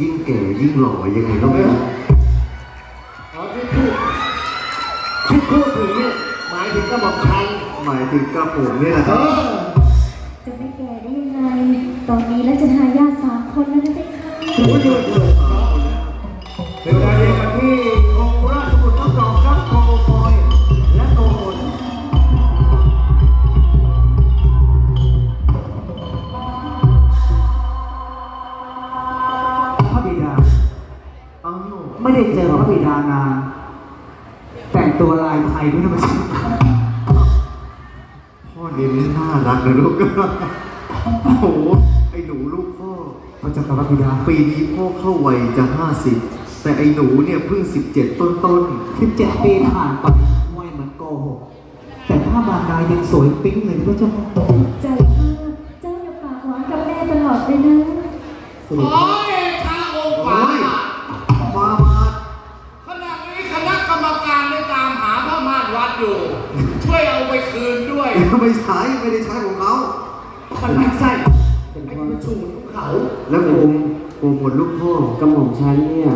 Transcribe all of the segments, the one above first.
ยิ่งแก่ยิ่งหล่อยังไงก็ไม่รู้อ๋อที่พูดที่พูดถึงเนี่ยหมายถึงกระบอกชันหมายถึงกระผมเนี่ยแหละคเอรับอจะไม่แก่ได้ยังไง ตอนนี้แล้วจะทายาทสามคนแล้วนะเด็กค่ะ โอ้ยเยอะเลยเดี๋ยวเราเรียนกันที่องค์ราช ไม่ได้เจอพระบิดานานแต่งตัวลายไทยไม่ธรรมชาติพ่อเน้นน่ารักนะลูก โอ้โห ไอ้หนูลูกพ่อพระเจ้าค่ะพระบิดา ปีนี้พ่อเข้าวัยจะห้าสิบ แต่ไอ้หนูเนี่ยเพิ่งสิบเจ็ดต้นต้นสิบเจ็ดปีผ่านไปไม่เหมือนโกหก แต่ถ้าบานดายังสวยปิ๊งเลยพระเจ้าค่ะใจมากเจ้าอย่าปากหวานกับแม่ตลอดเลยนะเสด็จ อยู่ ช่วยเอาไปคืนด้วยไม่ใช้ไม่ได้ใช้ของเขามันหลักไส้ไอ้มันชูมันภูเขา แล้วโกมโกมหมดลูกพ่อกระหม่อมฉันเนี่ย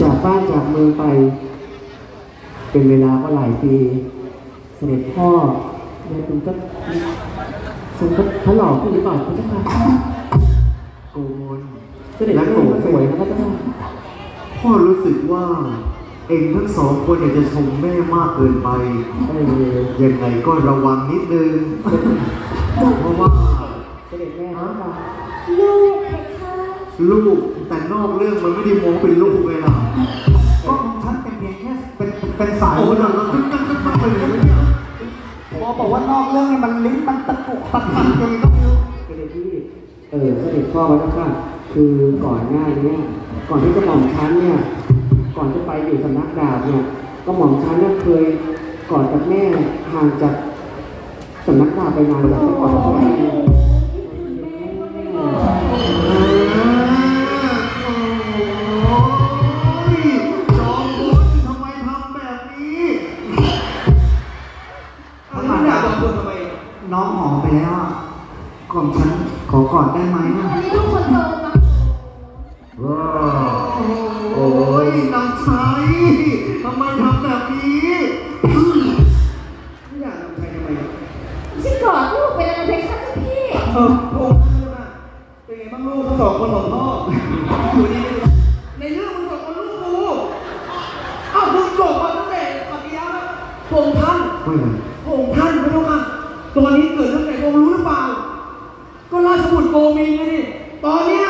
จากบ้านจากเมืองไป เป็นเวลาก็หลายปี เสด็จพ่อเนี่ยคุณก็ทรงก็พระหล่อขึ้นหรือเปล่าพระเจ้าค่ะโกนเสด็จและแม่โกก็สวยนะพระเจ้าค่ะพ่อรู้สึกว่า เองทั้งสองคนเนี่ยจะชมแม่มากเกินไปเออยังไงก็ระวังนิดนึง เพราะว่าเสด็จแม่พระเจ้าค่ะลูกเพคะลูกแต่นอกเรื่องมันไม่ได้มองเป็นลูกเลยนะก็ของฉันเป็นเพียงแค่เป็นเป็นสายโอ้ยเราตึ๊กตึ๊กตึ๊กตึ๊กไปเลยเนี่ยพอบอกว่านอกเรื่องเนี่ยมันลิ้นมันตะกุกตะกักยังไงก็ไม่รู้เสด็จพี่เออเสด็จพ่อพระเจ้าค่ะคือก่อนหน้านี้ก่อนที่กระหม่อมฉันเนี่ย ก่อนจะไปอยู่สำนักดาบเนี่ยกระหม่อมฉันเนี่ยเคยกอดกับแม่ห่างจากสำนักดาบไปนานแล้วแต่ก่อนจะไปโอ้ยจอมพลทำไมทำแบบนี้ทำไมด่าบางคนทำไมน้องหอมไปแล้วอะก่อนฉันขอกอดได้ไหมอะ อันนี้ลูกคนโต ทำไมทำแบบนี้ไม่อยากทำใครทำไมอะฉันกอดลูกไปแล้วนะเพคะเจ้าพี่เออพระองค์ท่านเจ้าค่ะเป็นไงบ้างลูกทั้งสองคนของพ่ออยู่ดีๆในเรื่องมึงบอกว่าลูกกูอ้าวมึงจบมาตั้งแต่ปัจจุบันแล้วพระองค์ท่านไม่เลยพระองค์ท่านพระเจ้าค่ะตอนนี้เกิดเรื่องไหนพระองค์รู้หรือเปล่า ก็ราชบุตรโกมินไงนี่ตอนเนี้ย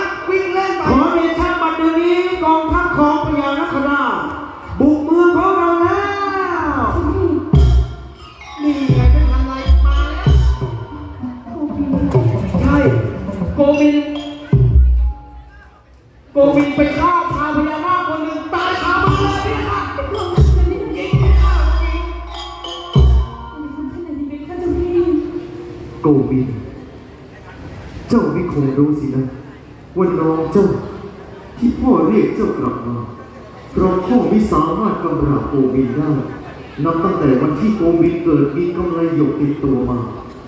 โกมินโกมินไปฆ่าชาวพญานาคคนหนึ่งตายคามือเลยพี่ค่ะยิงไม่ฆ่ายิงโกบิน เจ้าไม่คงรู้สินะว่าน้องเจ้า ที่พ่อเรียกเจ้ากลับมาเพราะพ่อไม่สามารถกำราบโกบินได้นับตั้งแต่วันที่โกบินเกิดมีกำไรหยกติดตัวมา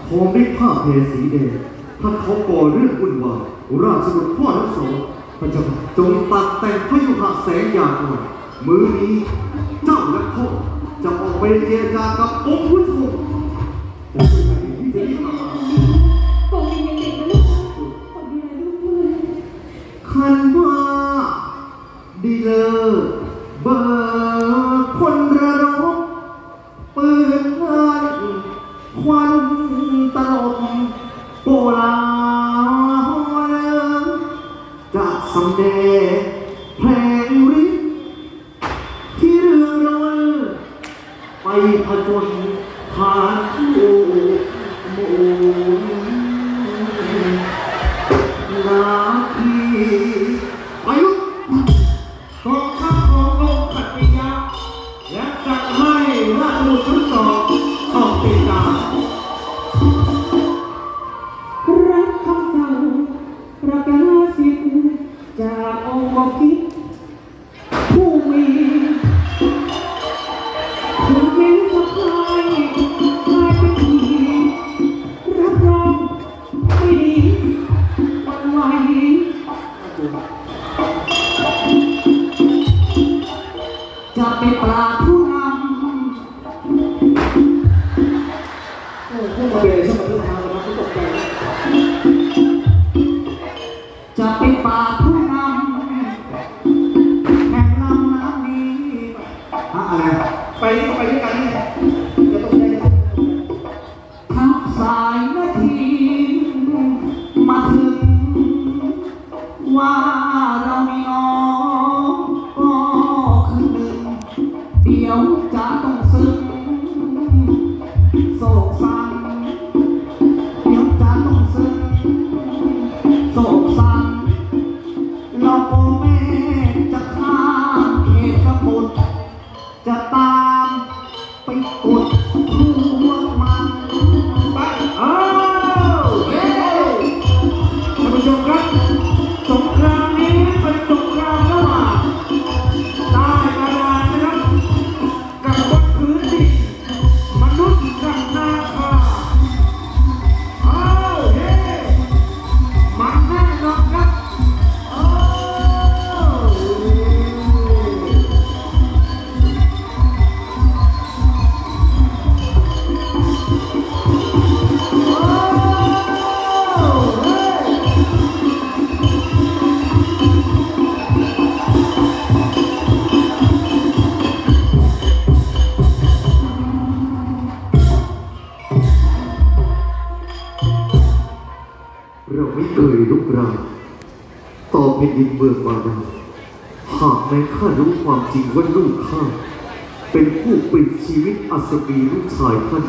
พร้อมด้วยผ้าเพสีแดง ถ้าเขาก่อเรื่องวุ่นวายราชบุตรพ่อทั้งสองพระเจ้าจงตัดแต่งพยุหะแสงอย่างหน่อยมือนี้เจ้าและพ่อจะออกไปเจรจากับองค์ผู้ชมแต่ที่จะรีบมาโกมินยังเด็กนะลูกขอดูแลลูกด้วยคัน แผงฤทธิ์ที่เรืองรอยไปผจญ จะเป็นปลาผู้นำแห่งลำน้ำนี้อะไรไปนี่ไปด้วยกัน เราไม่เคยลุกรานต่อแผ่นดินเมืองบาดาลหากแม้ข้ารู้ความจริงว่าลูกข้าเป็นผู้ปิดชีวิตอัศวีลูกชายท่าน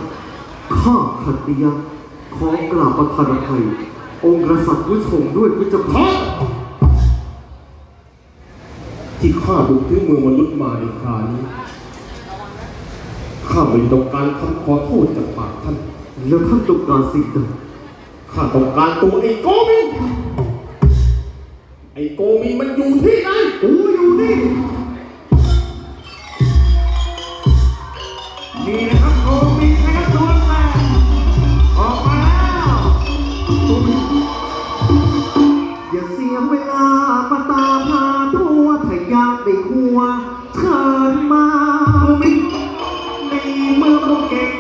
ข้าขัตติยะขอกราบประทานอภัยองค์กษัตริย์ผู้ชงด้วยพระเจ้าค่ะที่ข้าบุกถึงเมืองมนุษย์มาในคราวนี้ข้าไม่ต้องการคำขอโทษจากปากท่าน แล้วท่านต้องการสิ่งใด ข้าต้องการตัวไอ้โกมิน ไอ้โกมินมันอยู่ที่ไหนกูอยู่นี่ นี่นะครับโควิดนะครับโดนแฟนออกมาแล้วอย่าเสียเวลามาตามหาตัวถ้าอยากได้หัวเชิญมาไม่ในเมื่อพวกเก่ง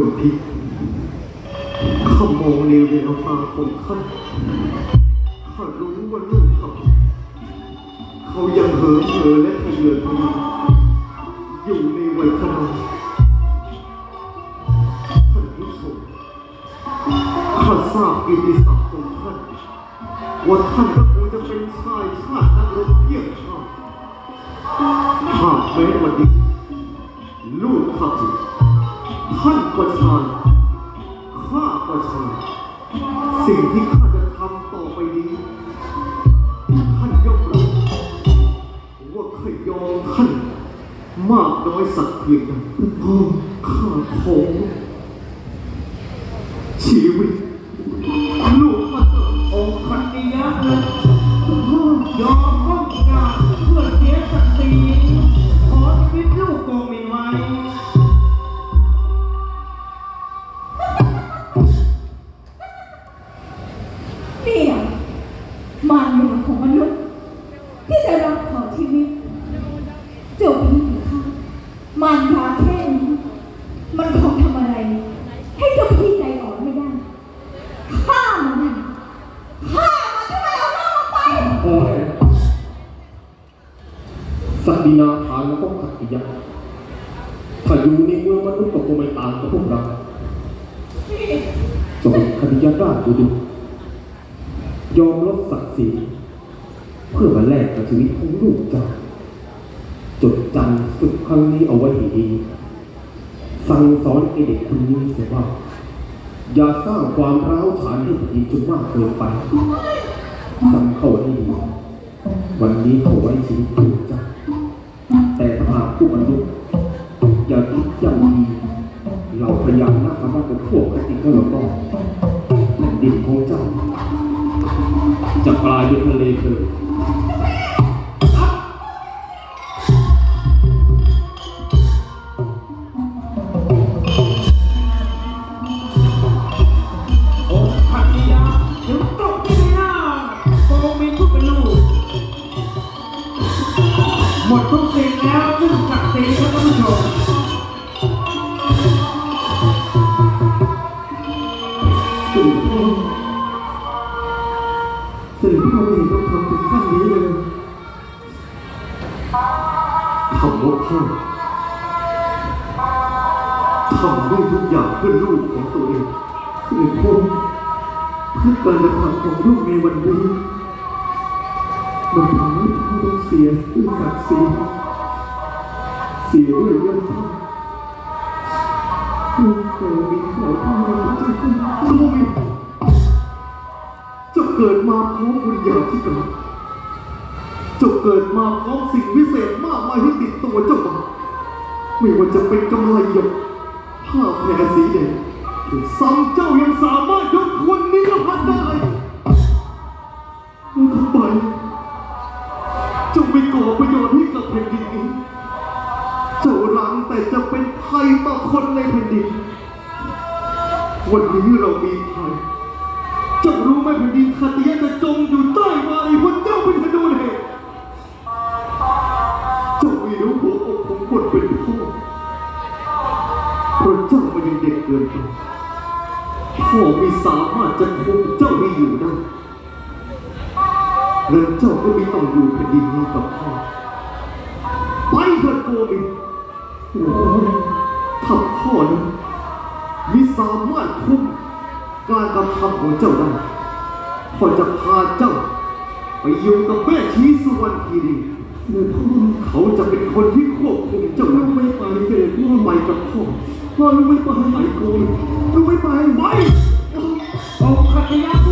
คนผิดข้ามองในแววตาของข้าข้ารู้ว่าลูกเขา เขายังเหิมเหิมและทะเยอทะยาน น้อยสักเพียงใดพ่อข้าขอชีวิตลูกข้าเถิดองค์คันติยะยอมก้มกราบเพื่อเสียศักดิ์ศรีขอชีวิตลูกโกมินไว้นี่แหมารยาของมนุษย์ ที่จะรับขอชีวิตเจ้าพี่ค่ะมารยาแค่นี้มันคงทำอะไร ให้เจ้าพี่ใจอ่อนไม่ได้ฆ่ามันนะฆ่ามันทำไมเอาน้องไป พอแล้วสักดินาทานแล้วก็ขัดกิยะถ้าอยู่ในเมืองมนุษย์ก็คงไม่ต่างกับพวกเราสมัยค ดูดูยอมลดศักดิ์ศรีเพื่อมาแลกกับชีวิตของลูกเจ้าจดจำฝึกครั้งนี้เอาไว้ให้ดี สั่งสอนไอเด็กคนนี้เสียว่า อย่าสร้างความร้าวฉานให้แผ่นดินจนมากเกินไปจำเข้าให้ดี วันนี้เขาไว้ชีวิตลูกเจ้าแต่ถ้าหากผู้มนุษย์อย่าคิดย่ำยีเราพยายามนักคำว่าเป็นพวกกติกแล้วก็ ดินของเจ้าจะกลายเป็นทะเลเกิด คำว่าทำได้ทุกอย่างเพื่อลูกของตัวเองสื่อพ่อเพื่อการกระทำของลูกในวันนี้มันทำให้พ่อต้องเสียด้วยศักดิ์ศรีเสียด้วยยศพ่อลูกโตมีขอพ่อจะเป็นลูกมีเจ้าเกิดมาพร้อมบุญญาธิการ เจ้าเกิดมาพร้อมสิ่งวิเศษมากมายที่ติดตัวเจ้ามาไม่ว่าจะเป็นกำไลหยกผ้าแพรสีแดงหรือซ้ำเจ้ายังสามารถยกคนนี้มาได้แล้วทำไมเจ้าไม่ก่อประโยชน์ให้กับแผ่นดินนี้เจ้ารังแต่จะเป็นภัยต่อคนในแผ่นดิน วันนี้เรามีภัยเจ้ารู้ไหมแผ่นดินคาติยะจะจมอยู่ใต้วารีเพราะเจ้าเป็นธนูเหตุ หัวอกของคนเป็นพ่อเพราะเจ้ามันยังเด็กเกินไปพ่อไม่สามารถจะคุมเจ้าให้อยู่ได้และเจ้าก็ไม่ต้องอยู่แผ่นดินนี้กับพ่อไปเถิดโกมินถ้าพ่อนั้นมิสามารถคุมการกระทำของเจ้าได้พ่อจะพาเจ้า ไปอยู่กับแม่ชีสุวรรณคีรี เมื่อพ่อเขาจะเป็นคนที่ควบคุมจะาลูกไม่ไปเสด็จพ่อไปกับพ่อพ่อลูกไม่ไปไปโกนลูกไม่ไปไปเอาขัดยะ